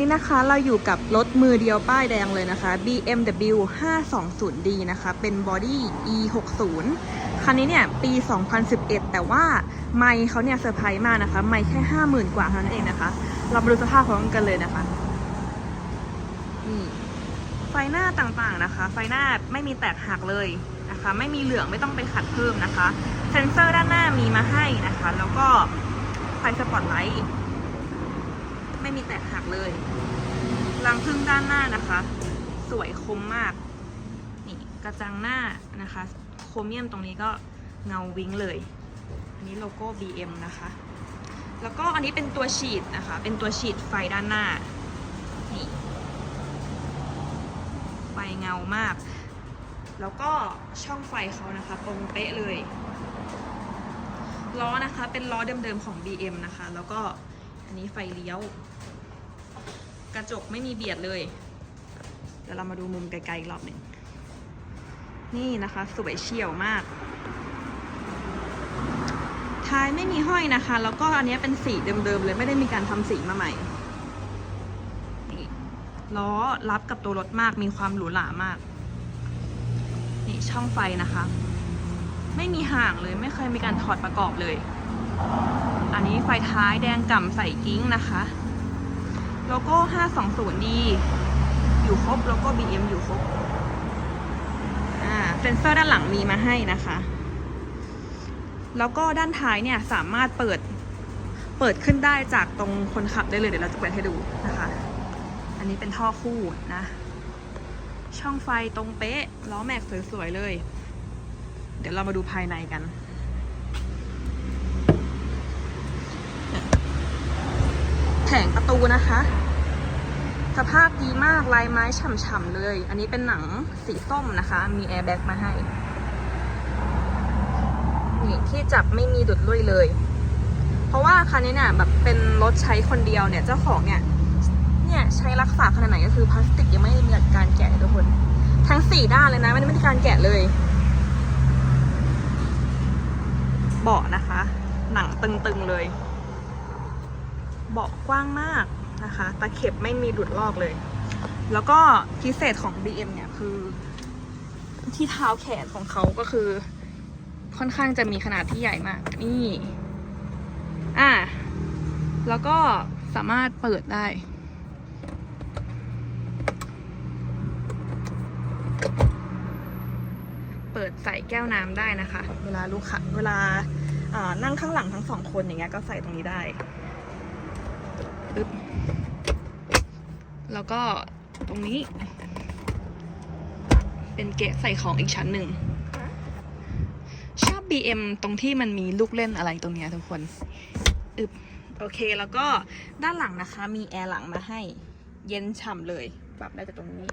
นี้นะคะเราอยู่กับรถมือเดียวป้ายแดงเลยนะคะ BMW 520D นะคะ เป็นบอดี้ E60 คันนี้เนี่ยปี 2011 แต่ว่าไมค์เขาเนี่ยเซอร์ไพรส์มากนะคะ ไมค์แค่ 50,000 กว่าเท่านั้นเองนะคะ เรามาดูสภาพพร้อมกันเลยนะคะนี่ไฟหน้าต่างๆนะคะ ไฟหน้าไม่มีแตกหักเลยนะคะ ไม่มีเหลืองไม่ต้องไปขัดเพิ่มนะคะ เซ็นเซอร์ด้านหน้ามีมาให้นะคะ แล้วก็ไฟสปอตไลท์ ไม่มีแตกหักเลยรังพึ่งด้านหน้านะคะ สวยคมมาก นี่กระจังหน้านะคะ โครเมียมตรงนี้ก็เงาวิ้งเลย อันนี้โลโก้ BM นะคะ แล้วก็อันนี้เป็นตัวฉีดนะคะ เป็นตัวฉีดไฟด้านหน้า นี่ ไฟเงามาก แล้วก็ช่องไฟเขานะคะตรงเป๊ะเลย ล้อนะคะเป็นล้อเดิมๆของ BM นะคะ แล้วก็อันนี้ไฟเลี้ยว กระจกไม่มีเบียดเลย เดี๋ยวเรามาดูมุมไกลๆอีกรอบหนึ่ง นี่นะคะ สวยเฉียวมาก ท้ายไม่มีห้อยนะคะ แล้วก็อันนี้เป็นสีเดิมๆเลยไม่ได้มีการทำสีมาใหม่ล้อรับกับตัวรถมากมีความหรูหรามาก นี่ช่องไฟนะคะ ไม่มีห่างเลยไม่เคยมีการถอดประกอบเลย อันนี้ไฟท้ายแดงก่ำใส่กิ้งนะคะ โลโก้ 520D อยู่ครบ โลโก้ BM อยู่ครบ อ่า เซ็นเซอร์ด้านหลังมีมาให้นะคะ แล้วก็ด้านท้ายเนี่ยสามารถเปิด เปิดขึ้นได้จากตรงคนขับได้เลย เดี๋ยวเราจะเปิดให้ดูนะคะ อันนี้เป็นท่อคู่นะ ช่องไฟตรงเป๊ะ ล้อแม็กสวยๆเลย เดี๋ยวเรามาดูภายในกัน ผงประตูนะคะ สภาพดีมากลายไม้ฉ่ำๆเลย อันนี้เป็นหนังสีส้มนะคะ มีแอร์แบ็กมาให้ นี่ที่จับไม่มีดุดลุยเลย เพราะว่าคันนี้เนี่ยแบบเป็นรถใช้คนเดียวเนี่ยเจ้าของเนี่ย เนี่ยใช้รักษาขนาดไหนก็คือพลาสติกยังไม่มีการแกะทุกคน ทั้งสี่ด้านเลยนะไม่ได้ไม่ได้การแกะเลย เบาะนะคะ หนังตึงๆเลย เบาะกว้างมากนะคะ ตะเข็บไม่มีดุดลอกเลย แล้วก็พิเศษของ BM เนี่ยคือ ที่เท้าแขนของเขาก็คือ ค่อนข้างจะมีขนาดที่ใหญ่มาก นี่ อะแล้วก็สามารถเปิดได้เปิดใส่แก้วน้ำได้นะคะ เวลาลูกค้าเวลานั่งข้างหลังทั้งสองคนอย่างเงี้ยก็ใส่ตรงนี้ได้ ปึ๊บแล้วก็ตรงนี้ เป็นเกะใส่ของอีกชั้นหนึ่ง ชอบ BM ตรงที่มันมีลูกเล่นอะไรตรงเนี้ยทุกคนอึบโอเคแล้วก็ด้านหลังนะคะ มีแอร์หลังมาให้ เย็นฉ่ำเลยปรับได้จากตรงนี้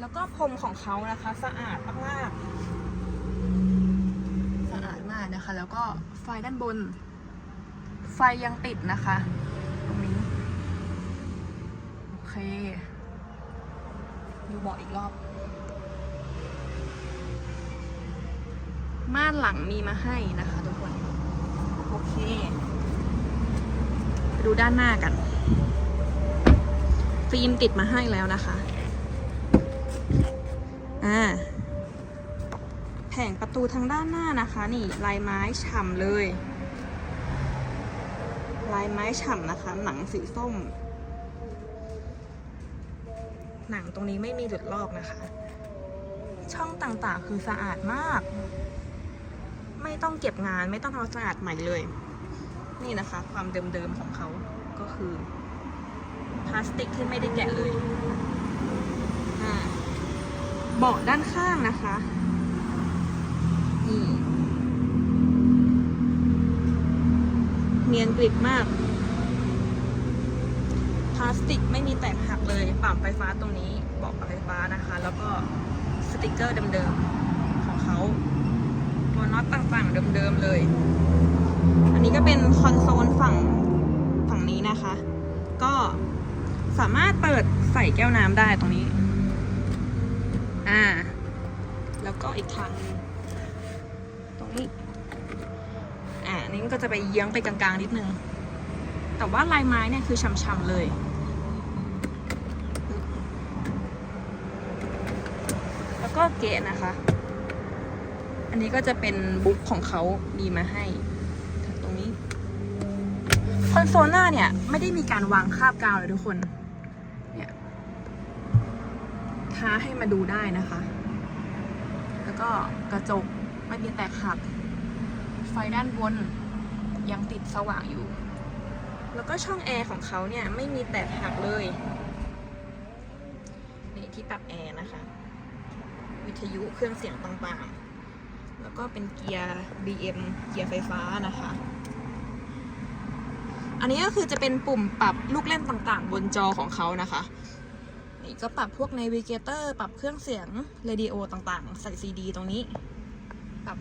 แล้วก็พรมของเขานะคะ สะอาดมากๆสะอาดมากนะคะ แล้วก็ไฟด้านบน ไฟยังติดนะคะ เค ดูเบาะอีกรอบ ม่านหลังมีมาให้นะคะทุกคน โอเค ไปดูด้านหน้ากัน ฟิล์มติดมาให้แล้วนะคะ อ่า แผงประตูทางด้านหน้านะคะ นี่ลายไม้ฉ่ำเลย ลายไม้ฉ่ำนะคะ หนังสีส้ม หนังตรงนี้ไม่มีหลุดลอกนะคะ ช่องต่างๆคือสะอาดมาก ไม่ต้องเก็บงานไม่ต้องทำสะอาดใหม่เลย นี่นะคะ ความเดิมๆของเขาก็คือพลาสติกที่ไม่ได้แกะเลยอ่าเบาะด้านข้างนะคะนี่เนียนกริบมาก ลาสติกไม่มีแตกหักเลยปั๊มไฟฟ้าตรงนี้บาะปรับไฟฟ้านะคะ แล้วก็สติกเกอร์เดิมๆของเขาตัวน็อตต่างๆเดิมๆเลย อันนี้ก็เป็นคอนโซลฝั่งฝั่งนี้นะคะ ก็สามารถเปิดใส่แก้วน้ำได้ตรงนี้ อ่า แล้วก็อีกทางตรงนี้ อ่านี่ก็จะไปเยื้องไปกลางๆนิดนึง แต่ว่าลายไม้เนี่ยคือช่ำๆเลย แล้วก็เกะนะคะ อันนี้ก็จะเป็นบุ๊กของเขามีมาให้ตรงนี้ คอนโซลหน้าเนี่ย ไม่ได้มีการวางคาบกาวเลยทุกคน เนี่ยท้าให้มาดูได้นะคะ แล้วก็กระจกไม่มีแตกหัก ไฟด้านบนยังติดสว่างอยู่ แล้วก็ช่องแอร์ของเขาเนี่ย ไม่มีแตกหักเลย นี่ที่ปรับแอร์นะคะ วิทยุเครื่องเสียงต่างๆ แล้วก็เป็นเกียร์ BM เกียร์ไฟฟ้านะคะ อันนี้ก็คือจะเป็นปุ่มปรับลูกเล่นต่างๆ บนจอของเขานะคะ นี่ก็ปรับพวก Navigator ปรับเครื่องเสียงเรดิโอต่างๆ ใส่ซีดีตรงนี้ ปรับ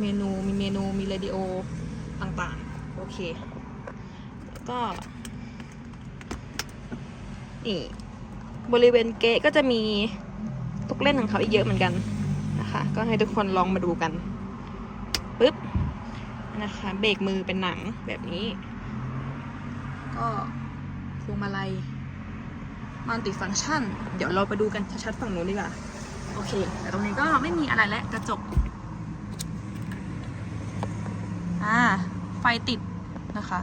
เมนูมีเมนูมีเรดิโอต่างๆ โอเค ก็นี่บริเวณเกะก็จะมี เล่นของเขาอีกเยอะเหมือนกันนะคะ ก็ให้ทุกคนลองมาดูกันปึ๊บนะคะเบรกมือเป็นหนังแบบนี้ ก็พวงมาลัยมัลติฟัง c t ชัน เดี๋ยวเราไปดูกันชัดๆฝั่งนู้นดีกว่า โอเค แต่ตรงนี้ก็ไม่มีอะไรและกระจก อ่า ไฟติดนะคะ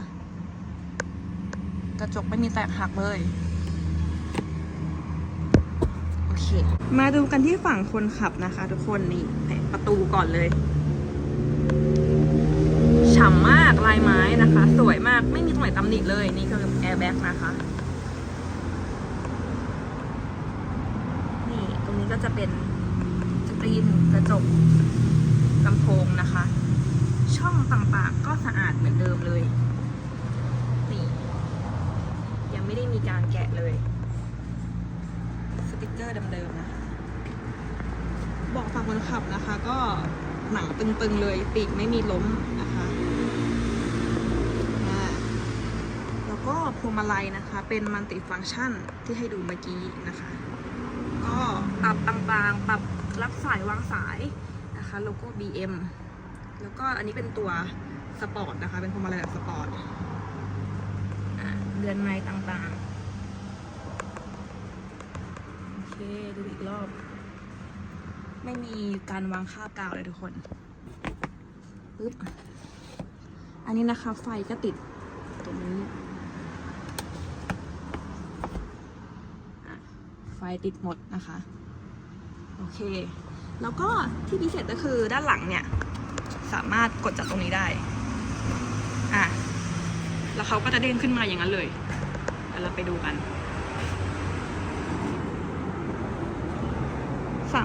กระจกไม่มีแตกหักเลย เค มาดูกันที่ฝั่งคนขับนะคะ ทุกคนนี่แผงประตูก่อนเลยฉ่ำมากลายไม้นะคะ สวยมากไม่มีตรงไหนตำหนิเลยนี่คือแอร์แบ็กนะคะ นี่ตรงนี้ก็จะเป็นสกรีนกระจกลำโพงนะคะ ช่องต่างๆก็สะอาดเหมือนเดิมเลย นี่ ยังไม่ได้มีการแกะเลย เกอร์เดิมๆนะคะบอกฝั่งคนขับนะคะ ก็หนังตึงๆเลยปีกไม่มีล้มนะคะแล้วก็พวงมาลัยนะคะ เป็นมัลติฟัง c t ชันที่ให้ดูเมื่อกี้นะคะ ก็ปรับต่างๆ ปรับรับสายวางสายนะคะโลโก้ BM แล้วก็อันนี้เป็นตัวสปอร์ตนะคะ เป็นพวงมาลัยแบบสปอร์ตเดือนไม้ต่างๆ โอ เคดูอีกรอบ ไม่มีการวางคาบกาวเลยทุกคนปึ๊บอันนี้นะคะ ไฟก็ติดตรงนี้ไฟติดหมดนะคะ โอเค แล้วก็ที่พิเศษก็คือด้านหลังเนี่ย สามารถกดจากตรงนี้ได้ อะ แล้วเขาก็จะเด้งขึ้นมาอย่างนั้นเลยเดี๋ยวเราไปดูกัน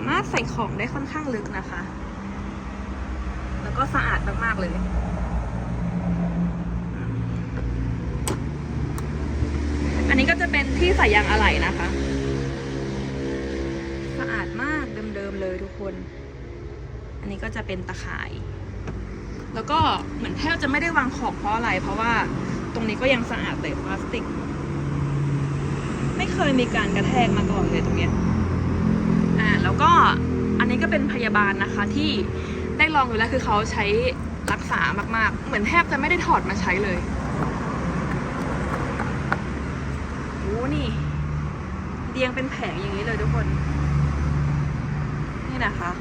ามารถใส่ของได้ค่อนข้างลึกนะคะ แล้วก็สะอาดมากๆเลยอันนี้ก็จะเป็นที่ใส่ยางอะไหล่นะคะ สะอาดมากเดิมๆเลยทุกคน อันนี้ก็จะเป็นตะข่าย แล้วก็เหมือนแทบจะไม่ได้วางของเพราะอะไร เพราะว่าตรงนี้ก็ยังสะอาดเลยพลาสติก ไม่เคยมีการกระแทกมาก่อนเลยตรงเนี้ย่าแล้วก็อันนี้ก็เป็นพยาบาลนะคะที่ได้ลองดูแล้วคือเขาใช้รักษามากๆ เหมือนแทบจะไม่ได้ถอดมาใช้เลยโอ้นี่เรียงเป็นแผงอย่างนี้เลยทุกคน นี่นะคะ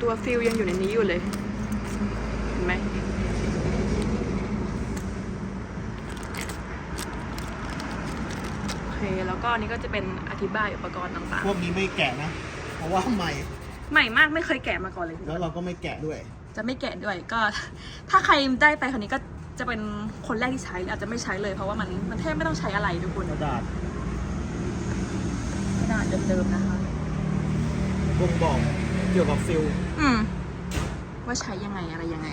ตัวฟิลยังอยู่ในนี้อยู่เลย เห็นไหม โอเคแล้วก็อันนี้ก็จะเป็นอธิบายอุปกรณ์ต่างๆพวกนี้ไม่แกะนะ เพราะว่าใหม่ใหม่มากไม่เคยแกะมาก่อนเลยแล้วเราก็ไม่แกะด้วย จะไม่แกะด้วยก็ ถ้าใครได้ไปคนนี้ก็จะเป็นคนแรกที่ใช้อาจจะไม่ใช้เลยเพราะว่ามันมันแทบไม่ต้องใช้อะไรทุกคนกระดาษกระดาษเดิมๆนะคะ บ่งบอกเกี่ยวกับฟิลอืม ว่าใช้ยังไงอะไรยังไง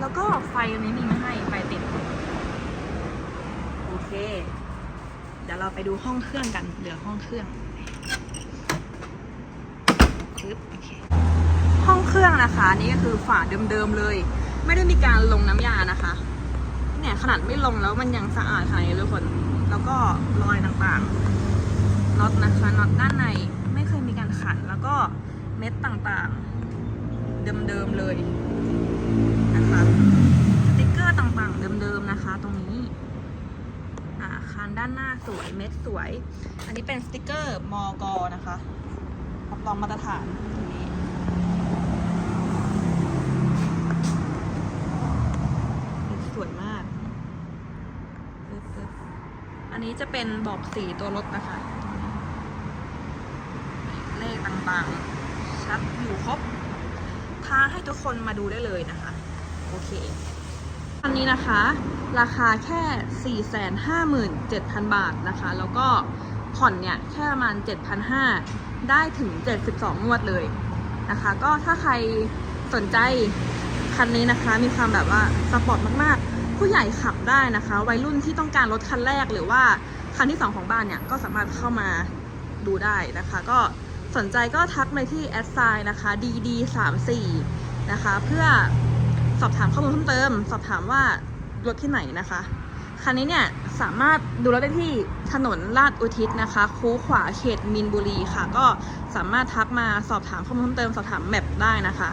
แล้วก็ไฟอันนี้มีมาให้ไฟติด โอเค เดี๋ยวเราไปดูห้องเครื่องกัน เหลือห้องเครื่องปึ๊บโอเคห้องเครื่องนะคะนี่ก็คือฝาเดิมๆเลย ไม่ได้มีการลงน้ำยานะคะ เนี่ยขนาดไม่ลงแล้วมันยังสะอาดขนาดนี้เลยทุกคน แล้วก็รอยต่างๆน็อตนะคะน็อตด้านในไม่เคยมีการขันแล้วก็เม็ดต่างๆ เดิมๆเลยนะคะสติกเกอร์ต่างๆ เดิมๆนะคะ ตรงนี้านด้านหน้าสวยเม็ดสวย อันนี้เป็นสติกเกอร์มอกอนะคะรับรองมาตรฐานตรงนี้สวยมาก อันนี้จะเป็นบอกสีตัวรถนะคะ เลขต่างๆ ชัดอยู่ครบท้าให้ทุกคนมาดูได้เลยนะคะ โอเค อันนี้นะคะ ราคาแค่ 457,000 บาทนะคะ แล้วก็ผ่อนเนี่ยแค่ประมาณ 7,500 ได้ถึง 72 งวดเลยนะคะ ก็ถ้าใครสนใจคันนี้นะคะ มีความแบบว่าสปอร์ตมากๆ ผู้ใหญ่ขับได้นะคะ วัยรุ่นที่ต้องการรถคันแรกหรือว่าคันที่ 2 ของบ้านเนี่ย ก็สามารถเข้ามาดูได้นะคะ ก็สนใจก็ทักมาที่แอดไซน์นะคะ dd 3 4 นะคะ เพื่อสอบถามข้อมูลเพิ่มเติม สอบถามว่า รถที่ไหนนะคะคันนี้เนี่ยสามารถดูรถได้ที่ถนนลาดอุทิศนะคะ คูขวาเขตมินบุรีค่ะ ก็สามารถทักมาสอบถามข้อมูลเพิ่มเติมสอบถามแมปได้นะคะ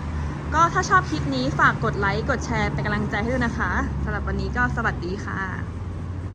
ก็ถ้าชอบคลิปนี้ฝากกดไลค์กดแชร์เป็นกำลังใจให้ด้วยนะคะสำหรับวันนี้ก็สวัสดีค่ะ